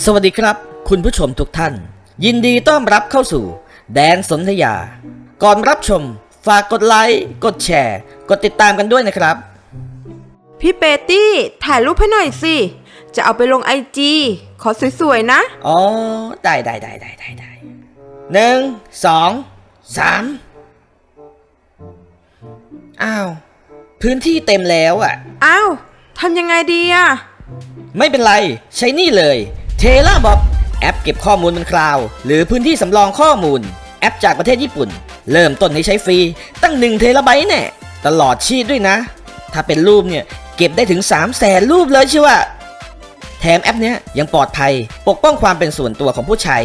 สวัสดีครับ คุณผู้ชมทุกท่าน ยินดีต้อนรับเข้าสู่ แดนสนธยา ก่อนรับชม ฝากกดไลค์ กดแชร์ กดติดตามกันด้วยนะครับ พี่เปตี้ถ่ายรูปให้หน่อยสิ จะเอาไปลงไอจีขอสวยๆนะ อ๋อ ได้ได้ได้ได้ได้ได้หนึ่งสองสามอ้าว พื้นที่เต็มแล้วอะ อ้าวทำยังไงดีอะไม่เป็นไร ใช้นี่เลย เทเลอร์บอกแอปเก็บข้อมูลบนคลาวด์หรือพื้นที่สำรองข้อมูล แอปจากประเทศญี่ปุ่น เริ่มต้นให้ใช้ฟรี ตั้ง1เทราไบต์แน่ตลอดชีพด้วยนะ ถ้าเป็นรูปเนี่ยเก็บได้ถึง 3 0 0แสนรูปเลยเชียวอะแถมแอปเนี้ยยังปลอดภัย ปกป้องความเป็นส่วนตัวของผู้ใช้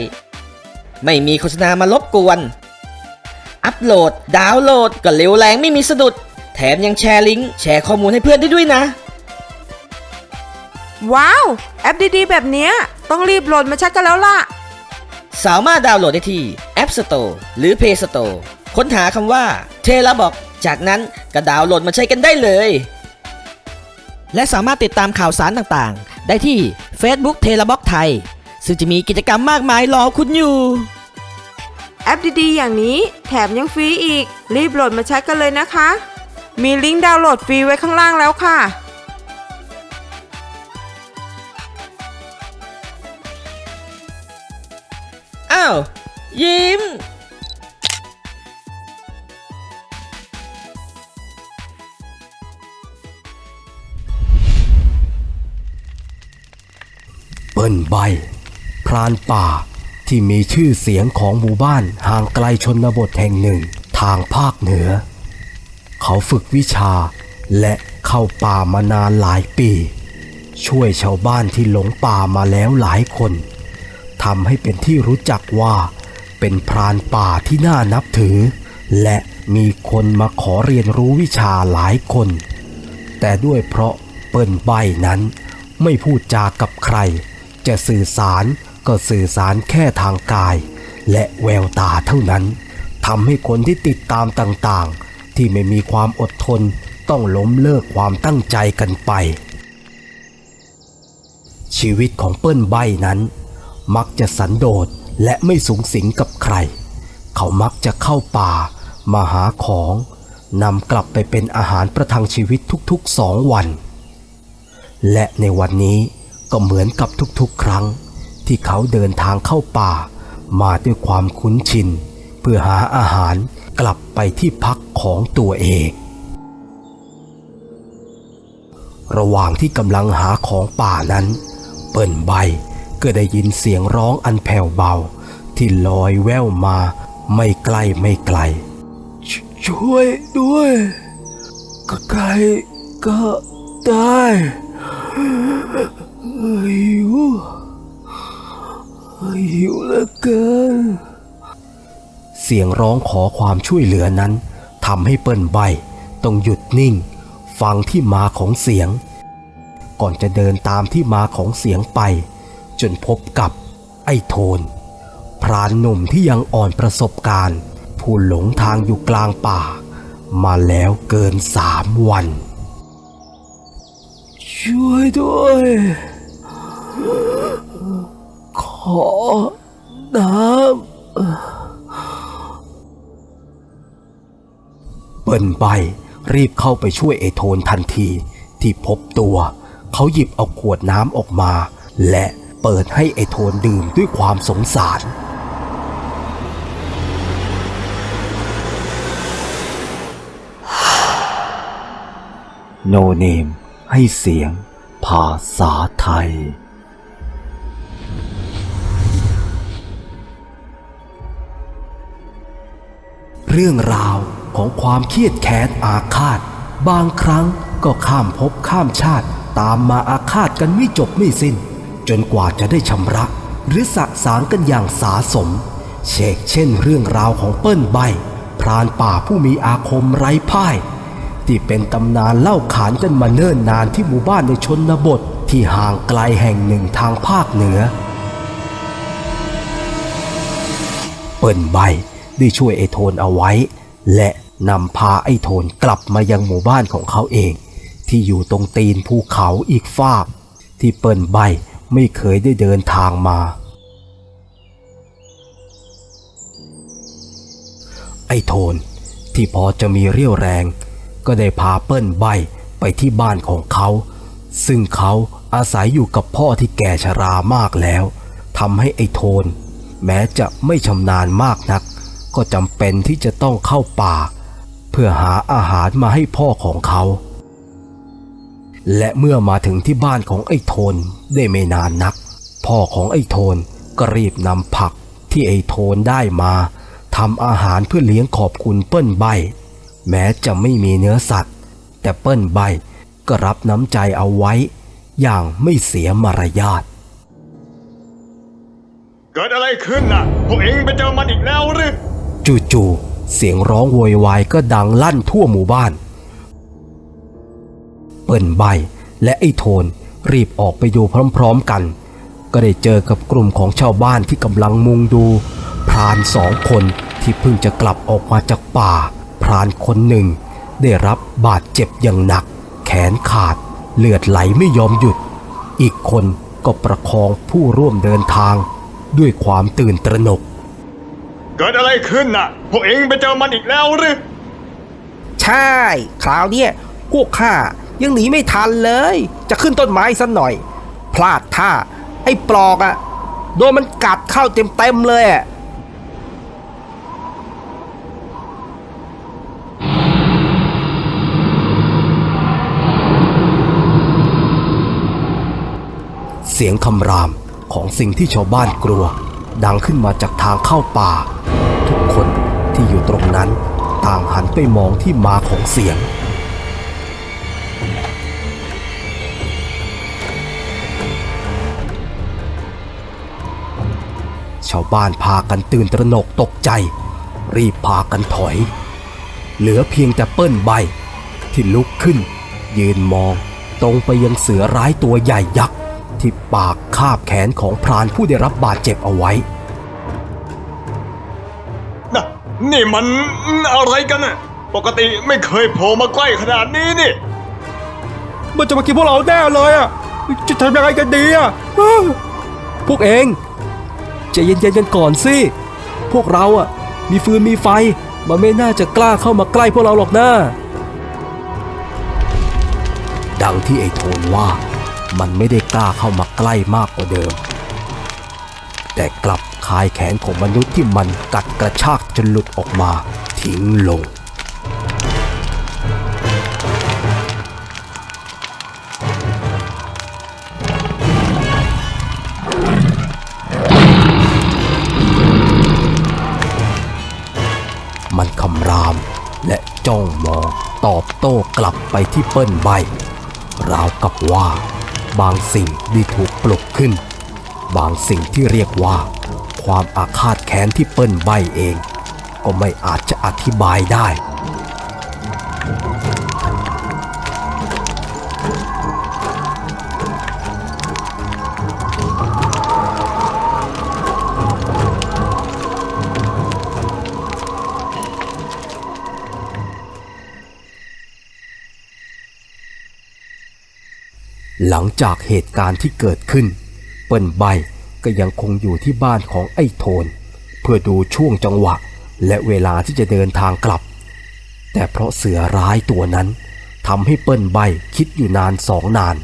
ไม่มีโฆษณามารบกวน อัปโหลด ดาวน์โหลดก็เร็วแรงไม่มีสะดุด แถมยังแชร์ลิงก์แชร์ข้อมูลให้เพื่อนได้ด้วยนะ ว้าว แอปดีๆ แบบเนี้ยต้องรีบโหลดมาใช้กันแล้วล่ะ สามารถดาวน์โหลดได้ที่ App Store หรือ Play Store ค้นหาคำว่าเทเลบอกจากนั้นก็ดาวน์โหลดมาใช้กันได้เลย และสามารถติดตามข่าวสารต่างๆ ได้ที่ Facebook เทเลบอกไทย ซึ่งจะมีกิจกรรมมากมายรอคุณอยู่ แอปดีๆ อย่างนี้แถมยังฟรีอีก รีบโหลดมาใช้กันเลยนะคะ มีลิงก์ดาวน์โหลดฟรีไว้ข้างล่างแล้วค่ะ ยิ้ม เปิ้ลใบ พรานป่าที่มีชื่อเสียงของหมู่บ้านห่างไกลชนบทแห่งหนึ่งทางภาคเหนือ เขาฝึกวิชาและเข้าป่ามานานหลายปี ช่วยชาวบ้านที่หลงป่ามาแล้วหลายคน ทำให้เป็นที่รู้จักว่า เป็นพรานป่าที่น่านับถือ และมีคนมาขอเรียนรู้วิชาหลายคน แต่ด้วยเพราะเปิ้นใบนั้น ไม่พูดจากับใคร จะสื่อสารก็สื่อสารแค่ทางกาย และแววตาเท่านั้นทำให้คนที่ติดตามต่างๆ ที่ไม่มีความอดทนต้องล้มเลิกความตั้งใจกันไป ชีวิตของเปิ้ลใบนั้น มักจะสันโดษและไม่สูงสิงกับใคร เขามักจะเข้าป่ามาหาของนำกลับไปเป็นอาหารประทังชีวิตทุกๆสองวัน และในวันนี้ก็เหมือนกับทุกๆ ครั้ง ที่เขาเดินทางเข้าป่า มาด้วยความคุ้นชิน เพื่อหาอาหารกลับไปที่พักของตัวเอง ระหว่างที่กำลังหาของป่านั้น เปิ่นใบ ก็ได้ยินเสียงร้องอันแผ่วเบา ที่ลอยแว่วมาไม่ไกลไม่ไกล ช่วยด้วยก็ใครก็ได้หิวหิวเหลือเกิน เสียงร้องขอความช่วยเหลือนั้นทำให้เปิ้ลใบต้องหยุดนิ่ง ฟังที่มาของเสียง ก่อนจะเดินตามที่มาของเสียงไป จนพบกับไอ้โทน พรานหนุ่มที่ยังอ่อนประสบการณ์ ผู้หลงทางอยู่กลางป่า มาแล้วเกินสามวัน ช่วยด้วย ขอน้ำเปิ้ลใบรีบเข้าไปช่วยไอโทนทันทีที่พบตัว เขาหยิบเอาขวดน้ำออกมา และ เปิดให้ไอโทนดื่มด้วยความสงสาร โนเนมให้เสียงภาษาไทย เรื่องราวของความเครียดแค้นอาฆาต บางครั้งก็ข้ามภพข้ามชาติตามมาอาฆาตกันไม่จบไม่สิ้น จนกว่าจะได้ชำระ หรือสะสางกันอย่างสาสม เชกเช่นเรื่องราวของเปิ้ลใบ พรานป่าผู้มีอาคมไร้พ่าย ที่เป็นตำนานเล่าขานกันมาเนิ่นนานที่หมู่บ้านในชนบทที่ห่างไกลแห่งหนึ่งทางภาคเหนือ เปิ้ลใบได้ช่วยไอ้โทนเอาไว้ และนำพาไอ้โทนกลับมายังหมู่บ้านของเขาเอง ที่อยู่ตรงตีนภูเขาอีกฟาก ที่เปิ้ลใบ ไม่เคยได้เดินทางมา ไอ้โทนที่พอจะมีเรี่ยวแรง ก็ได้พาเปิ้ลใบไปที่บ้านของเขา ซึ่งเขาอาศัยอยู่กับพ่อที่แก่ชรามากแล้วทำให้ไอ้โทน แม้จะไม่ชำนาญมากนัก ก็จำเป็นที่จะต้องเข้าป่า เพื่อหาอาหารมาให้พ่อของเขา และเมื่อมาถึงที่บ้านของไอ้โทนได้ไม่นานนัก พ่อของไอ้โทนก็รีบนำผักที่ไอ้โทนได้มาทำอาหารเพื่อเลี้ยงขอบคุณเปิ้ลใบ แม้จะไม่มีเนื้อสัตว์ แต่เปิ้ลใบก็รับน้ำใจเอาไว้ อย่างไม่เสียมารยาทเกิดอะไรขึ้นน่ะ พวกเองไปเจอมันอีกแล้วหรือจู่ๆเสียงร้องโวยวายก็ดังลั่นทั่วหมู่บ้าน เปิ้ลใบ และไอ้โทนรีบออกไปดูพร้อมๆกัน ก็ได้เจอกับกลุ่มของชาวบ้านที่กำลังมุงดู พรานสองคนที่เพิ่งจะกลับออกมาจากป่า พรานคนหนึ่ง ได้รับบาดเจ็บอย่างหนัก แขนขาด เลือดไหลไม่ยอมหยุด อีกคนก็ประคองผู้ร่วมเดินทาง ด้วยความตื่นตระหนก เกิดอะไรขึ้นน่ะ พวกเองไปเจอมันอีกแล้วหรือใช่ คราวเนี้ยพวกข้า ยังหนีไม่ทันเลย จะขึ้นต้นไม้สักหน่อย พลาดท่า ไอ้ปลอกอะโดนมันกัดเข้าเต็มๆเลยอะเสียงคำรามของสิ่งที่ชาวบ้านกลัว ดังขึ้นมาจากทางเข้าป่า ทุกคนที่อยู่ตรงนั้นต่างหันไปมองที่มาของเสียง ชาวบ้านพากันตื่นตระหนกตกใจ รีบพากันถอย เหลือเพียงแต่เปิ้ลใบ ที่ลุกขึ้น ยืนมองตรงไปยังเสือร้ายตัวใหญ่ยักษ์ที่ปากคาบแขนของพรานผู้ได้รับบาดเจ็บเอาไว้น่ะนี่มันอะไรกันน่ะปกติไม่เคยโผล่มาใกล้ขนาดนี้นี่ มันจะมากินพวกเราแน่เลยอะจะทำยังไงกันดีอะพวกเอง ใจะเย็นๆกันก่อนสิ พวกเราอะ มีฟืนมีไฟ มันไม่น่าจะกล้าเข้ามาใกล้พวกเราหรอกนะดังที่ไอ้โทนว่ามันไม่ได้กล้าเข้ามาใกล้มากกว่าเดิม แต่กลับคายแขนของมนุษย์ที่มันกัดกระชากจนหลุดออกมา ทิ้งลง ราม และจ้องมองตอบโต้กลับไปที่เปิ้ลใบ ราวกับว่า บางสิ่งได้ถูกปลุกขึ้น บางสิ่งที่เรียกว่า ความอาฆาตแค้นที่เปิ้ลใบเอง ก็ไม่อาจจะอธิบายได้ ลังจากเหตุการณ์ที่เกิดขึ้น เปิ้ลใบก็ยังคงอยู่ที่บ้านของไอ้โทน เพื่อดูช่วงจังหวะ และเวลาที่จะเดินทางกลับ แต่เพราะเสือร้ายตัวนั้นทำให้เปิ้ลใบคิดอยู่นานสองนาน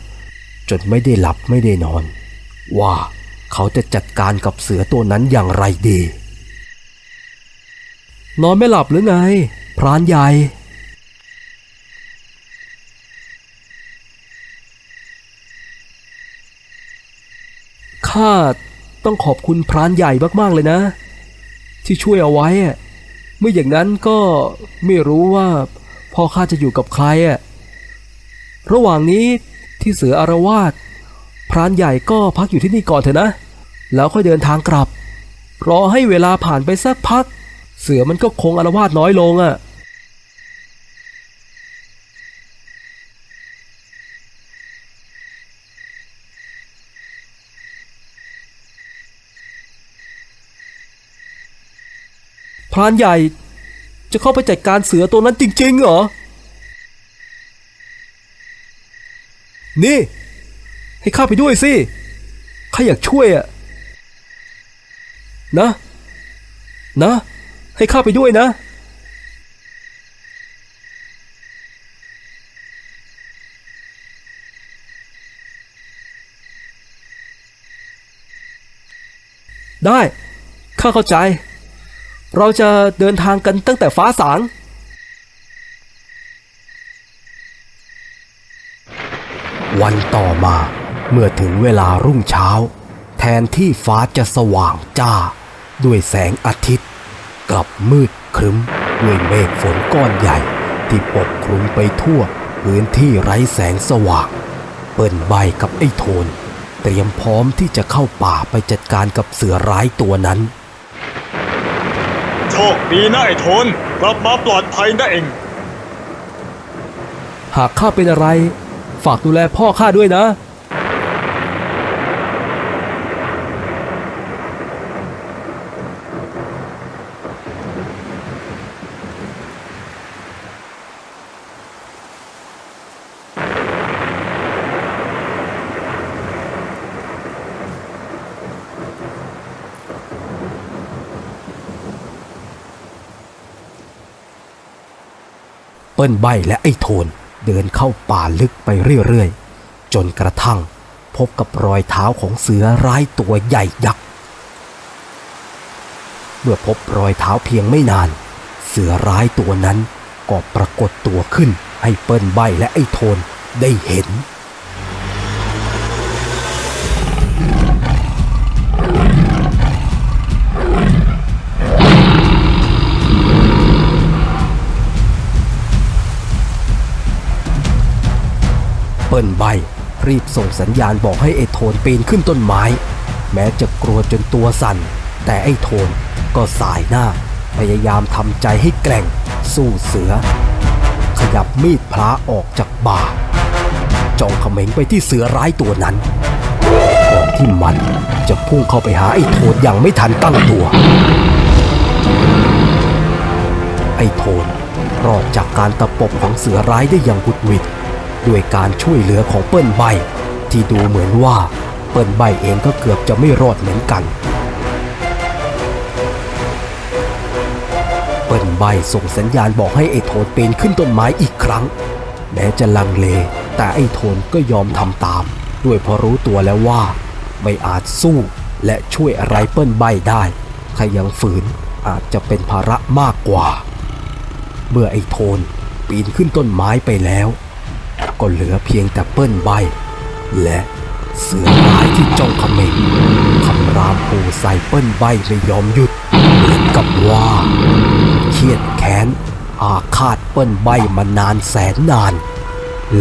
จนไม่ได้หลับไม่ได้นอน ว่าเขาจะจัดการกับเสือตัวนั้นอย่างไรดี นอนไม่หลับหรือไง พรานใหญ่ ข้าต้องขอบคุณพรานใหญ่มากๆเลยนะ ที่ช่วยเอาไว้อะไม่อย่างนั้นก็ไม่รู้ว่าพ่อข้าจะอยู่กับใครอะระหว่างนี้ที่เสืออารวาสพรานใหญ่ก็พักอยู่ที่นี่ก่อนเถอะนะ แล้วค่อยเดินทางกลับ รอให้เวลาผ่านไปสักพัก เสือมันก็คงอารวาสน้อยลงอะ พรานใหญ่ จะเข้าไปจัดการเสือตัวนั้นจริง ๆ เหรอ นี่ ให้ข้าไปด้วยสิ ข้าอยากช่วยอะนะ นะ ให้ข้าไปด้วยนะได้ ข้าเข้าใจ เราจะเดินทางกันตั้งแต่ฟ้าสาง วันต่อมาเมื่อถึงเวลารุ่งเช้า แทนที่ฟ้าจะสว่างจ้า ด้วยแสงอาทิตย์ กลับมืดครึ้มด้วยเมฆฝนก้อนใหญ่ ที่ปกคลุมไปทั่วพื้นที่ไร้แสงสว่าง เปิ้นใบกับไอ้โทน เตรียมพร้อมที่จะเข้าป่าไปจัดการกับเสือร้ายตัวนั้น โชคดีนะไอ้ทนกลับมาปลอดภัยนะเอง หากข้าเป็นอะไร ฝากดูแลพ่อข้าด้วยนะ เปิ้ลใบและไอ้โทนเดินเข้าป่าลึกไปเรื่อยๆ จนกระทั่งพบกับรอยเท้าของเสือร้ายตัวใหญ่ยักษ์ เมื่อพบรอยเท้าเพียงไม่นาน เสือร้ายตัวนั้นก็ปรากฏตัวขึ้นให้เปิ้ลใบและไอ้โทนได้เห็น เปิ้ลใบ รีบส่งสัญญาณบอกให้ไอ้โทนปีนขึ้นต้นไม้ แม้จะกลัวจนตัวสั่น แต่ไอ้โทนก็สายหน้า พยายามทำใจให้แกร่ง สู้เสือ ขยับมีดพระออกจากบ่าจ้องเขม็งไปที่เสือร้ายตัวนั้นก่อนที่มันจะพุ่งเข้าไปหาไอ้โทนอย่างไม่ทันตั้งตัว ไอ้โทนรอดจากการตะปบของเสือร้ายได้อย่างบุดวิด ด้วยการช่วยเหลือของเปิ้ลใบ ที่ดูเหมือนว่าเปิ้ลใบเองก็เกือบจะไม่รอดเหมือนกัน เปิ้ลใบส่งสัญญาณบอกให้ไอ้โทนปีนขึ้นต้นไม้อีกครั้ง แม้จะลังเล แต่ไอ้โทนก็ยอมทำตาม ด้วยเพราะรู้ตัวแล้วว่า ไม่อาจสู้และช่วยอะไรเปิ้ลใบได้ใครยังฝืนอาจจะเป็นภาระมากกว่า เมื่อไอ้โทนปีนขึ้นต้นไม้ไปแล้ว ก็เหลือเพียงแต่เปิ้ลใบ และเสือร้ายที่จ้องเขม็งคำรามปูใส่เปิ้ลใบไม่ยอมหยุดเหมือนกับว่าเครียดแค้นอาฆาตเปิ้ลใบมานานแสนนาน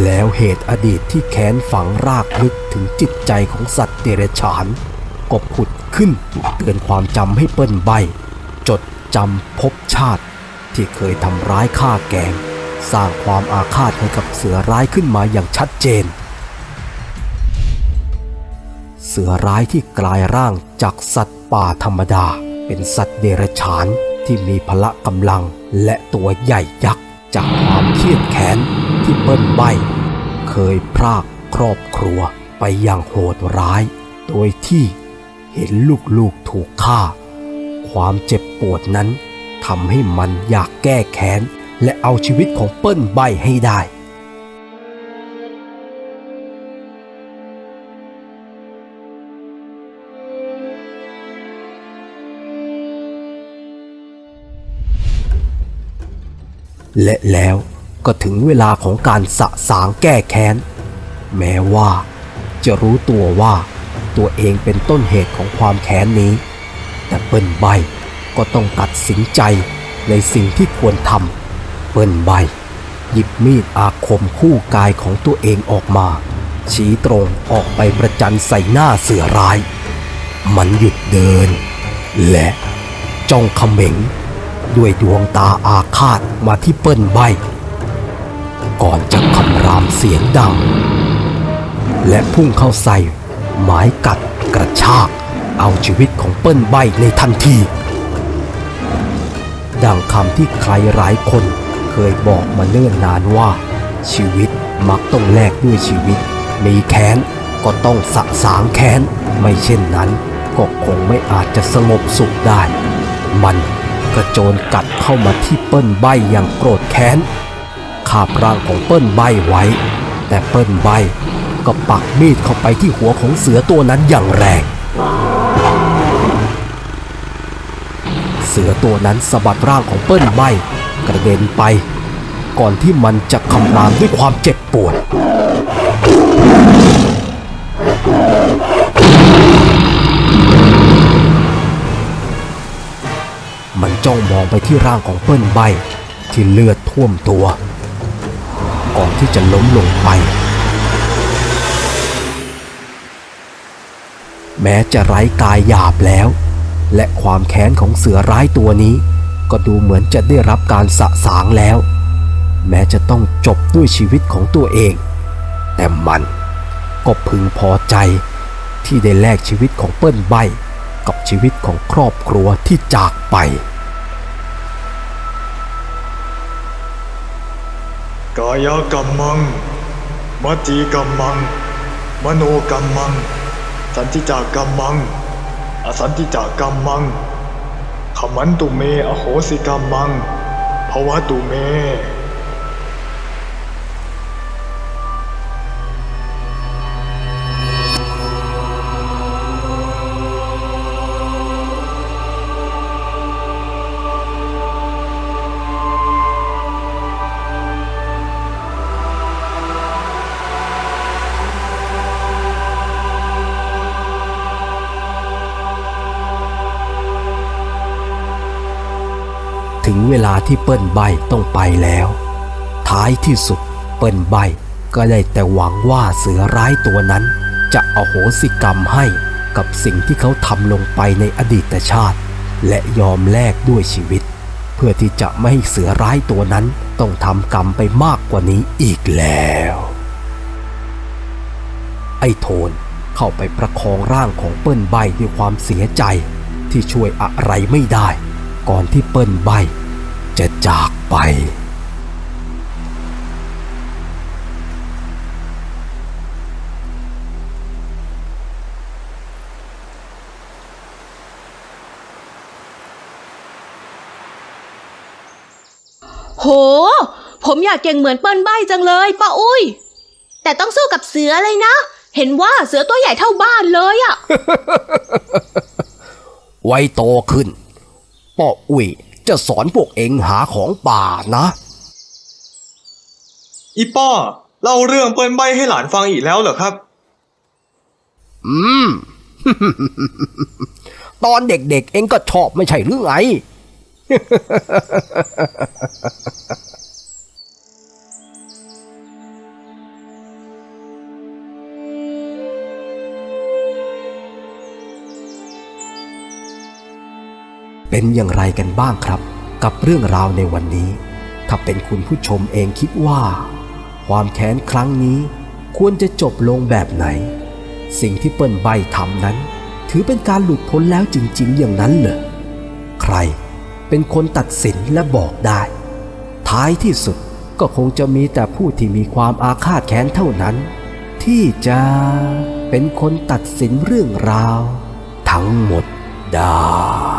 แล้วเหตุอดีตที่แค้นฝังรากลึกถึงจิตใจของสัตว์เดรัจฉานก็ผุดขึ้นเตือนความจำให้เปิ้ลใบ จดจำภพชาติที่เคยทำร้ายฆ่าแกง สร้างความอาฆาตให้กับเสือร้ายขึ้นมาอย่างชัดเจน เสือร้ายที่กลายร่างจากสัตว์ป่าธรรมดา เป็นสัตว์เดรัจฉานที่มีพละกำลังและตัวใหญ่ยักษ์จากความเครียดแค้นที่เปิ้ลใบ เคยพรากครอบครัวไปอย่างโหดร้าย โดยที่เห็นลูกๆถูกฆ่า ความเจ็บปวดนั้นทำให้มันอยากแก้แค้น และเอาชีวิตของเปิ้ลใบให้ได้และแล้วก็ถึงเวลาของการสะสางแก้แค้น แม้ว่า จะรู้ตัวว่าตัวเองเป็นต้นเหตุของความแค้นนี้ แต่เปิ้ลใบก็ต้องตัดสินใจในสิ่งที่ควรทำ เปิ้ลใบ หยิบมีดอาคมคู่กายของตัวเองออกมา ชี้ตรงออกไปประจันใส่หน้าเสือร้าย มันหยุดเดิน และจ้องเขม็ง ด้วยดวงตาอาฆาตมาที่เปิ้ลใบ ก่อนจะคำรามเสียงดัง และพุ่งเข้าใส่หมายกัดกระชากเอาชีวิตของเปิ้ลใบในทันที ดังคำที่ใครหลายคน เคยบอกมาเนิ่นนานว่า ชีวิตมักต้องแลกด้วยชีวิต มีแค้นก็ต้องสะสางแค้น ไม่เช่นนั้นก็คงไม่อาจจะสงบสุขได้ มันกระโจนกัดเข้ามาที่เปิ้ลใบอย่างโกรธแค้นคาบร่างของเปิ้ลใบไว้ แต่เปิ้ลใบก็ปักมีดเข้าไปที่หัวของเสือตัวนั้นอย่างแรง เสือตัวนั้นสะบัดร่างของเปิ้ลใบ กระเด็นไป ก่อนที่มันจะคำรามด้วยความเจ็บปวด มันจ้องมองไปที่ร่างของเปิ้ลใบที่เลือดท่วมตัว ก่อนที่จะล้มลงไป แม้จะไร้กายหยาบแล้ว และความแค้นของเสือร้ายตัวนี้ ก็ดูเหมือนจะได้รับการสะสางแล้ว แม้จะต้องจบด้วยชีวิตของตัวเอง แต่มันก็พึงพอใจที่ได้แลกชีวิตของเปิ้ลใบ กับชีวิตของครอบครัวที่จากไป กายกรรมังมจีกรรมัง มโนกรรมัง สันติจากรรมัง อสันติจากรรมัง ขมันตุเมอโหสิกรรมังภวะตุเมาที่เปิ้ลใบต้องไปแล้ว ท้ายที่สุดเปิ้ลใบก็ได้แต่หวังว่าเสือร้ายตัวนั้น จะอโหสิกรรมให้กับสิ่งที่เขาทำลงไปในอดีตชาติ และยอมแลกด้วยชีวิต เพื่อที่จะไม่ให้เสือร้ายตัวนั้นต้องทำกรรมไปมากกว่านี้อีกแล้ว ไอ้โทนเข้าไปประคองร่างของเปิ้ลใบด้วยความเสียใจที่ช่วยอะไรไม่ได้ ก่อนที่เปิ้ลใบ จะจากไป โห ผมอยากเก่งเหมือนเปิ้ลใบจังเลยป้าอุ้ย แต่ต้องสู้กับเสือเลยนะ เห็นว่าเสือตัวใหญ่เท่าบ้านเลยอะไว้โตขึ้นป้ออุ้ย จะสอนพวกเองหาของป่านะ อีป้อเล่าเรื่องเปิ้นใบให้หลานฟังอีกแล้วเหรอครับ อืม ตอนเด็กๆเองก็ชอบไม่ใช่หรือไง เป็นอย่างไรกันบ้างครับ กับเรื่องราวในวันนี้ ถ้าเป็นคุณผู้ชมเองคิดว่า ความแค้นครั้งนี้ควรจะจบลงแบบไหน สิ่งที่เปิ้ลใบทำนั้น ถือเป็นการหลุดพ้นแล้วจริง ๆ อย่างนั้นเหรอใครเป็นคนตัดสินและบอกได้ ท้ายที่สุดก็คงจะมีแต่ผู้ที่มีความอาฆาตแค้นเท่านั้น ที่จะเป็นคนตัดสินเรื่องราว ทั้งหมดได้